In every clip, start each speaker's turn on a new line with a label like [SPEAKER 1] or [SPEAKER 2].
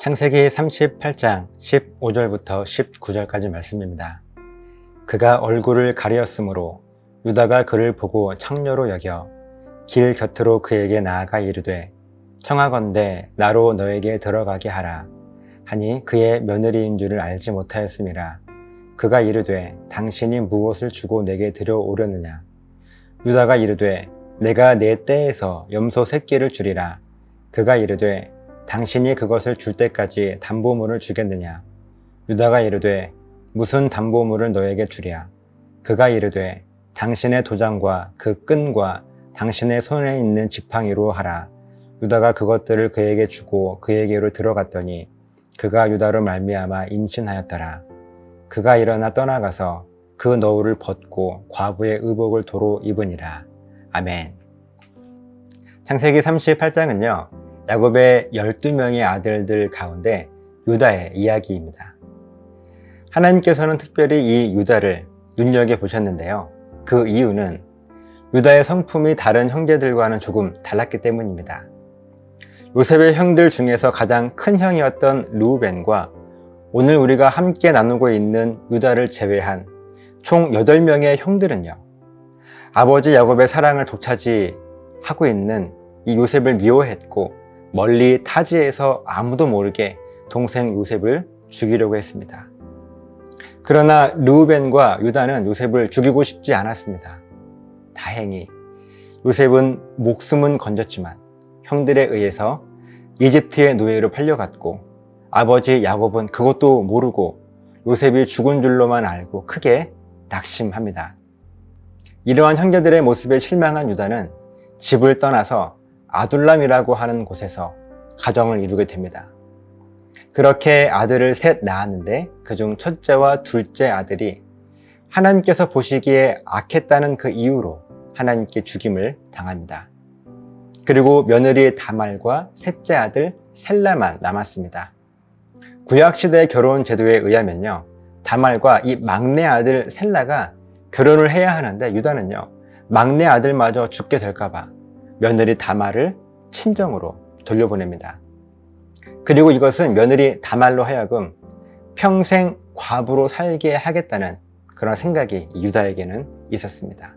[SPEAKER 1] 창세기 38장 15절부터 19절까지 말씀입니다. 그가 얼굴을 가리었으므로 유다가 그를 보고 창녀로 여겨 길 곁으로 그에게 나아가 이르되 청하건대 나로 너에게 들어가게 하라. 하니 그의 며느리인 줄을 알지 못하였음이라. 그가 이르되 당신이 무엇을 주고 내게 들여오려느냐? 유다가 이르되 내가 내 떼에서 염소 새끼를 주리라. 그가 이르되 당신이 그것을 줄 때까지 담보물을 주겠느냐? 유다가 이르되 무슨 담보물을 너에게 주랴? 그가 이르되 당신의 도장과 그 끈과 당신의 손에 있는 지팡이로 하라. 유다가 그것들을 그에게 주고 그에게로 들어갔더니 그가 유다로 말미암아 임신하였더라. 그가 일어나 떠나가서 그 너울을 벗고 과부의 의복을 도로 입으니라. 아멘. 창세기 38장은요 야곱의 12명의 아들들 가운데 유다의 이야기입니다. 하나님께서는 특별히 이 유다를 눈여겨 보셨는데요. 그 이유는 유다의 성품이 다른 형제들과는 조금 달랐기 때문입니다. 요셉의 형들 중에서 가장 큰 형이었던 루벤과 오늘 우리가 함께 나누고 있는 유다를 제외한 총 8명의 형들은요. 아버지 야곱의 사랑을 독차지하고 있는 이 요셉을 미워했고 멀리 타지에서 아무도 모르게 동생 요셉을 죽이려고 했습니다. 그러나 르우벤과 유다는 요셉을 죽이고 싶지 않았습니다. 다행히 요셉은 목숨은 건졌지만 형들에 의해서 이집트의 노예로 팔려갔고 아버지 야곱은 그것도 모르고 요셉이 죽은 줄로만 알고 크게 낙심합니다. 이러한 형제들의 모습에 실망한 유다는 집을 떠나서 아둘람이라고 하는 곳에서 가정을 이루게 됩니다. 그렇게 아들을 셋 낳았는데 그중 첫째와 둘째 아들이 하나님께서 보시기에 악했다는 그 이유로 하나님께 죽임을 당합니다. 그리고 며느리 다말과 셋째 아들 셀라만 남았습니다. 구약시대 결혼 제도에 의하면요. 다말과 이 막내 아들 셀라가 결혼을 해야 하는데 유다는요. 막내 아들마저 죽게 될까봐 며느리 다말을 친정으로 돌려보냅니다. 그리고 이것은 며느리 다말로 하여금 평생 과부로 살게 하겠다는 그런 생각이 유다에게는 있었습니다.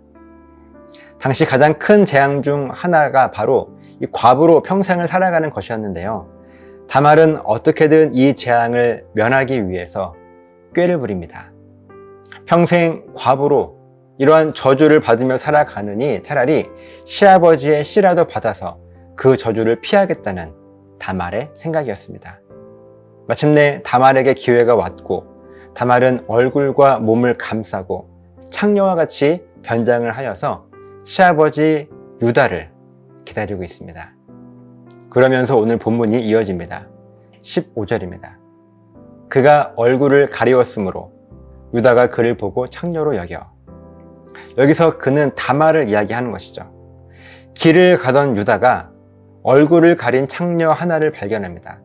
[SPEAKER 1] 당시 가장 큰 재앙 중 하나가 바로 이 과부로 평생을 살아가는 것이었는데요. 다말은 어떻게든 이 재앙을 면하기 위해서 꾀를 부립니다. 평생 과부로 이러한 저주를 받으며 살아가느니 차라리 시아버지의 씨라도 받아서 그 저주를 피하겠다는 다말의 생각이었습니다. 마침내 다말에게 기회가 왔고 다말은 얼굴과 몸을 감싸고 창녀와 같이 변장을 하여서 시아버지 유다를 기다리고 있습니다. 그러면서 오늘 본문이 이어집니다. 15절입니다. 그가 얼굴을 가리웠으므로 유다가 그를 보고 창녀로 여겨 여기서 그는 다말을 이야기하는 것이죠. 길을 가던 유다가 얼굴을 가린 창녀 하나를 발견합니다.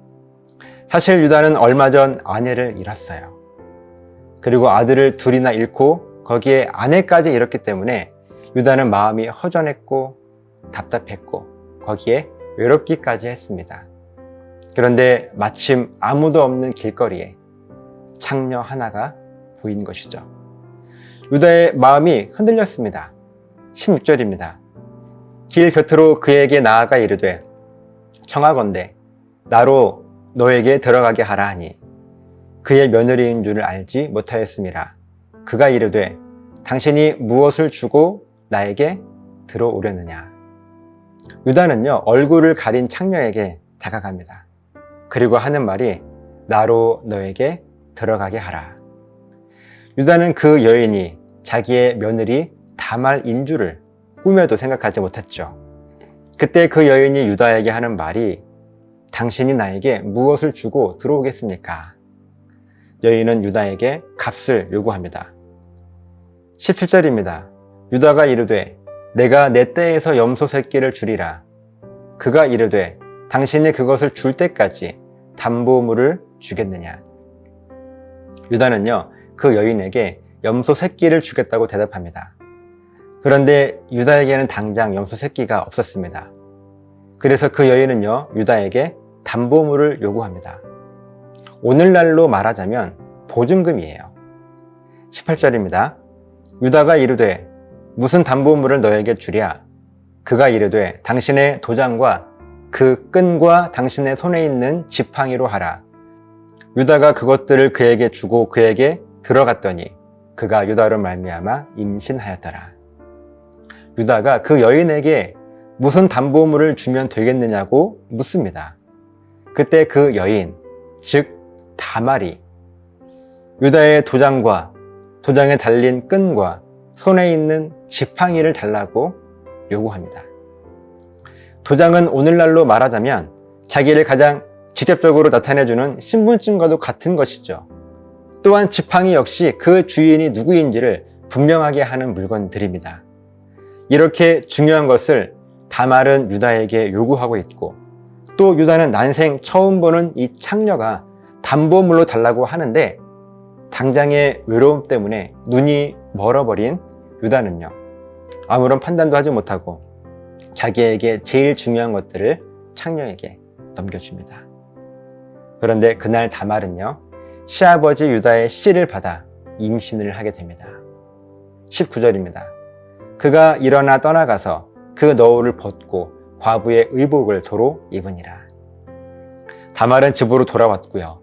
[SPEAKER 1] 사실 유다는 얼마 전 아내를 잃었어요. 그리고 아들을 둘이나 잃고 거기에 아내까지 잃었기 때문에 유다는 마음이 허전했고 답답했고 거기에 외롭기까지 했습니다. 그런데 마침 아무도 없는 길거리에 창녀 하나가 보인 것이죠. 유다의 마음이 흔들렸습니다. 16절입니다. 길 곁으로 그에게 나아가 이르되 청하건대 나로 너에게 들어가게 하라 하니 그의 며느리인 줄을 알지 못하였음이라 그가 이르되 당신이 무엇을 주고 나에게 들어오려느냐 유다는요 얼굴을 가린 창녀에게 다가갑니다. 그리고 하는 말이 나로 너에게 들어가게 하라. 유다는 그 여인이 자기의 며느리 다말 인주를 꿈에도 생각하지 못했죠. 그때 그 여인이 유다에게 하는 말이 당신이 나에게 무엇을 주고 들어오겠습니까? 여인은 유다에게 값을 요구합니다. 17절입니다. 유다가 이르되 내가 내 떼에서 염소 새끼를 주리라. 그가 이르되 당신이 그것을 줄 때까지 담보물을 주겠느냐. 유다는요, 그 여인에게 염소 새끼를 주겠다고 대답합니다. 그런데 유다에게는 당장 염소 새끼가 없었습니다. 그래서 그 여인은요, 유다에게 담보물을 요구합니다. 오늘날로 말하자면 보증금이에요. 18절입니다. 유다가 이르되 무슨 담보물을 너에게 주랴? 그가 이르되 당신의 도장과 그 끈과 당신의 손에 있는 지팡이로 하라. 유다가 그것들을 그에게 주고 그에게 들어갔더니 그가 유다로 말미암아 임신하였더라. 유다가 그 여인에게 무슨 담보물을 주면 되겠느냐고 묻습니다. 그때 그 여인, 즉 다말이 유다의 도장과 도장에 달린 끈과 손에 있는 지팡이를 달라고 요구합니다. 도장은 오늘날로 말하자면 자기를 가장 직접적으로 나타내주는 신분증과도 같은 것이죠. 또한 지팡이 역시 그 주인이 누구인지를 분명하게 하는 물건들입니다. 이렇게 중요한 것을 다말은 유다에게 요구하고 있고 또 유다는 난생 처음 보는 이 창녀가 담보물로 달라고 하는데 당장의 외로움 때문에 눈이 멀어버린 유다는요 아무런 판단도 하지 못하고 자기에게 제일 중요한 것들을 창녀에게 넘겨줍니다. 그런데 그날 다말은요 시아버지 유다의 씨를 받아 임신을 하게 됩니다. 19절입니다. 그가 일어나 떠나가서 그 너울을 벗고 과부의 의복을 도로 입으니라. 다말은 집으로 돌아왔고요.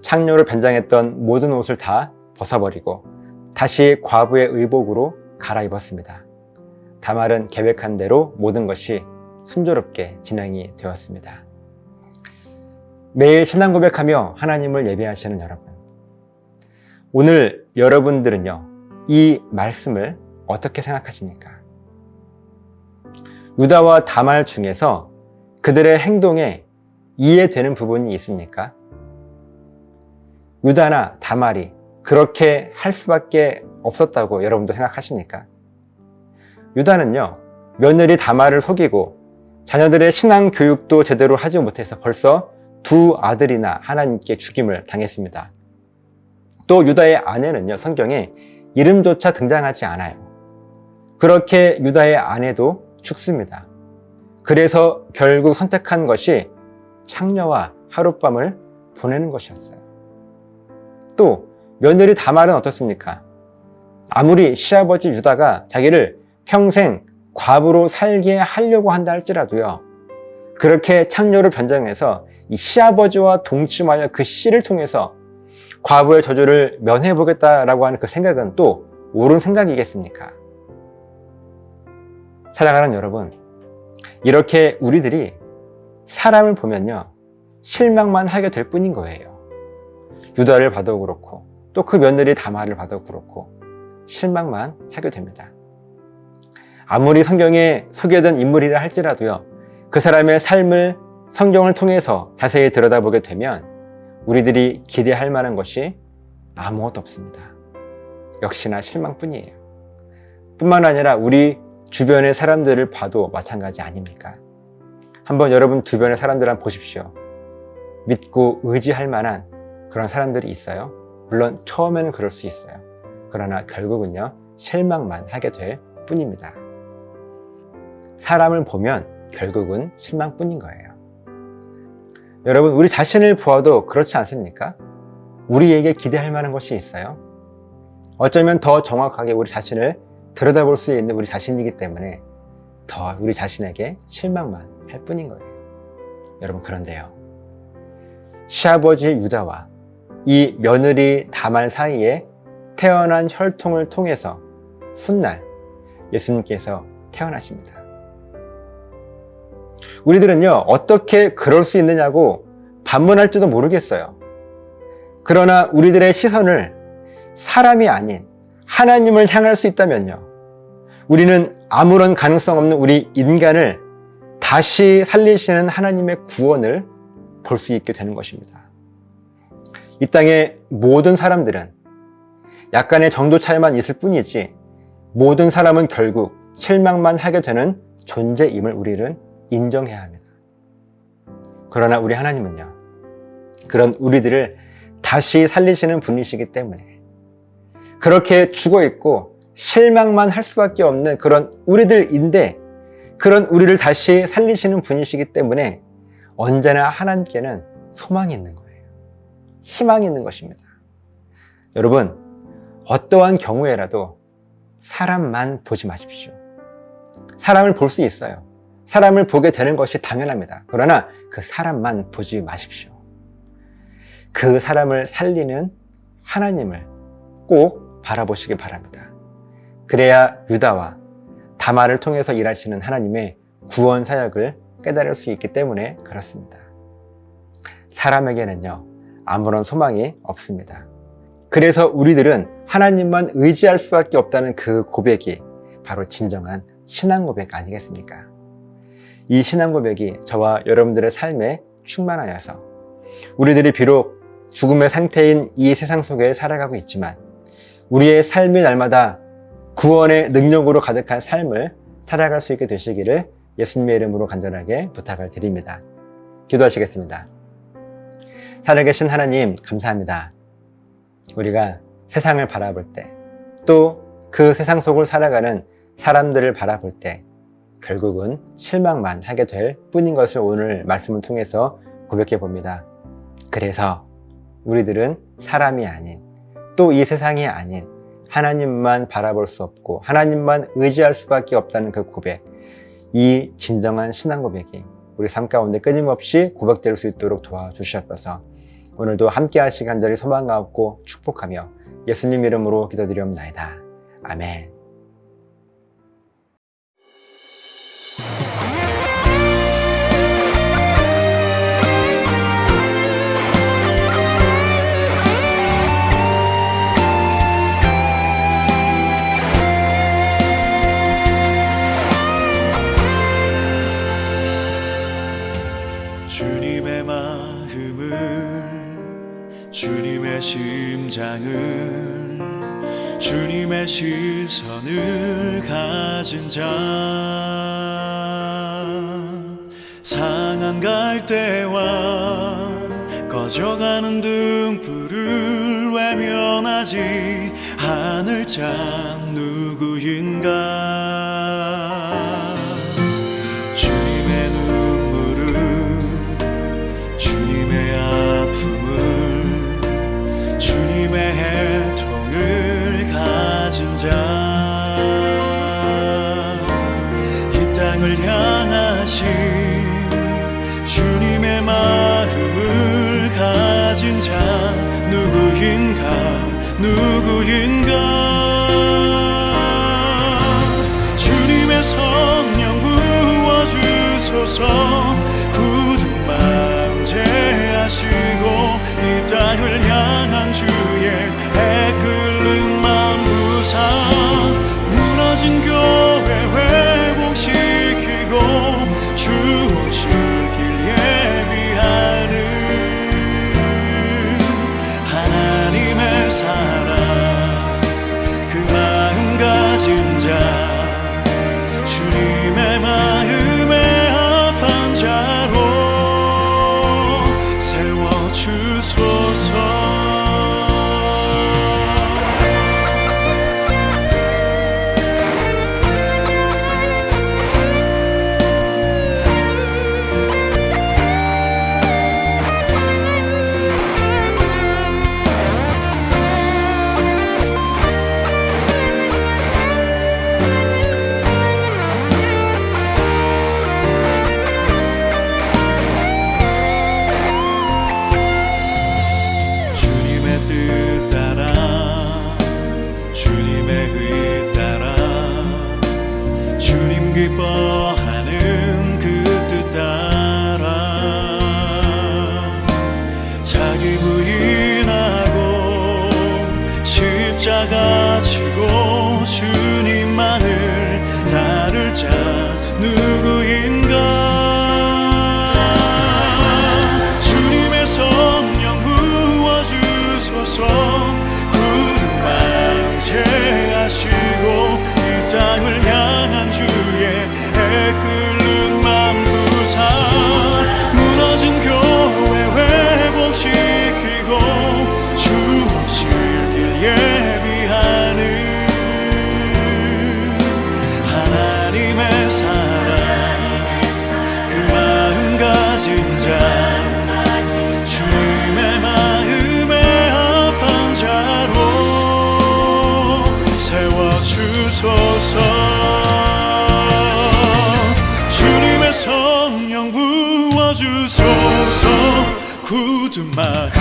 [SPEAKER 1] 창녀로 변장했던 모든 옷을 다 벗어버리고 다시 과부의 의복으로 갈아입었습니다. 다말은 계획한 대로 모든 것이 순조롭게 진행이 되었습니다. 매일 신앙 고백하며 하나님을 예배하시는 여러분. 오늘 여러분들은요, 이 말씀을 어떻게 생각하십니까? 유다와 다말 중에서 그들의 행동에 이해되는 부분이 있습니까? 유다나 다말이 그렇게 할 수밖에 없었다고 여러분도 생각하십니까? 유다는요, 며느리 다말을 속이고 자녀들의 신앙 교육도 제대로 하지 못해서 벌써 두 아들이나 하나님께 죽임을 당했습니다. 또 유다의 아내는요, 성경에 이름조차 등장하지 않아요. 그렇게 유다의 아내도 죽습니다. 그래서 결국 선택한 것이 창녀와 하룻밤을 보내는 것이었어요. 또 며느리 다말은 어떻습니까? 아무리 시아버지 유다가 자기를 평생 과부로 살게 하려고 한다 할지라도요. 그렇게 창녀를 변장해서 이 시아버지와 동침하여 그 씨를 통해서 과부의 저주를 면해보겠다라고 하는 그 생각은 또 옳은 생각이겠습니까? 사랑하는 여러분, 이렇게 우리들이 사람을 보면요, 실망만 하게 될 뿐인 거예요. 유다를 봐도 그렇고, 또 그 며느리 다말을 봐도 그렇고, 실망만 하게 됩니다. 아무리 성경에 소개된 인물이라 할지라도요, 그 사람의 삶을 성경을 통해서 자세히 들여다보게 되면 우리들이 기대할 만한 것이 아무것도 없습니다. 역시나 실망뿐이에요. 뿐만 아니라 우리 주변의 사람들을 봐도 마찬가지 아닙니까? 한번 여러분 주변의 사람들 한번 보십시오. 믿고 의지할 만한 그런 사람들이 있어요. 물론 처음에는 그럴 수 있어요. 그러나 결국은요, 실망만 하게 될 뿐입니다. 사람을 보면 결국은 실망뿐인 거예요. 여러분, 우리 자신을 보아도 그렇지 않습니까? 우리에게 기대할 만한 것이 있어요. 어쩌면 더 정확하게 우리 자신을 들여다볼 수 있는 우리 자신이기 때문에 더 우리 자신에게 실망만 할 뿐인 거예요. 여러분, 그런데요. 시아버지 유다와 이 며느리 다말 사이에 태어난 혈통을 통해서 훗날 예수님께서 태어나십니다. 우리들은요, 어떻게 그럴 수 있느냐고 반문할지도 모르겠어요. 그러나 우리들의 시선을 사람이 아닌 하나님을 향할 수 있다면요. 우리는 아무런 가능성 없는 우리 인간을 다시 살리시는 하나님의 구원을 볼 수 있게 되는 것입니다. 이 땅의 모든 사람들은 약간의 정도 차이만 있을 뿐이지 모든 사람은 결국 실망만 하게 되는 존재임을 우리는 인정해야 합니다. 그러나 우리 하나님은요, 그런 우리들을 다시 살리시는 분이시기 때문에 그렇게 죽어 있고 실망만 할 수밖에 없는 그런 우리들인데 그런 우리를 다시 살리시는 분이시기 때문에 언제나 하나님께는 소망이 있는 거예요. 희망이 있는 것입니다. 여러분, 어떠한 경우에라도 사람만 보지 마십시오. 사람을 볼 수 있어요. 사람을 보게 되는 것이 당연합니다. 그러나 그 사람만 보지 마십시오. 그 사람을 살리는 하나님을 꼭 바라보시기 바랍니다. 그래야 유다와 다마를 통해서 일하시는 하나님의 구원 사역을 깨달을 수 있기 때문에 그렇습니다. 사람에게는요, 아무런 소망이 없습니다. 그래서 우리들은 하나님만 의지할 수밖에 없다는 그 고백이 바로 진정한 신앙 고백 아니겠습니까? 이 신앙 고백이 저와 여러분들의 삶에 충만하여서 우리들이 비록 죽음의 상태인 이 세상 속에 살아가고 있지만 우리의 삶이 날마다 구원의 능력으로 가득한 삶을 살아갈 수 있게 되시기를 예수님의 이름으로 간절하게 부탁을 드립니다. 기도하시겠습니다. 살아계신 하나님, 감사합니다. 우리가 세상을 바라볼 때, 또 그 세상 속을 살아가는 사람들을 바라볼 때, 결국은 실망만 하게 될 뿐인 것을 오늘 말씀을 통해서 고백해 봅니다. 그래서 우리들은 사람이 아닌, 또 이 세상이 아닌, 하나님만 바라볼 수 없고, 하나님만 의지할 수밖에 없다는 그 고백, 이 진정한 신앙 고백이 우리 삶 가운데 끊임없이 고백될 수 있도록 도와주시옵소서. 오늘도 함께 하시기 간절히 소망 갖고 축복하며 예수님 이름으로 기도드리옵나이다. 아멘.
[SPEAKER 2] 갈대와 꺼져가는 등불을 외면하지 않을 자 누구인가 굳은 마음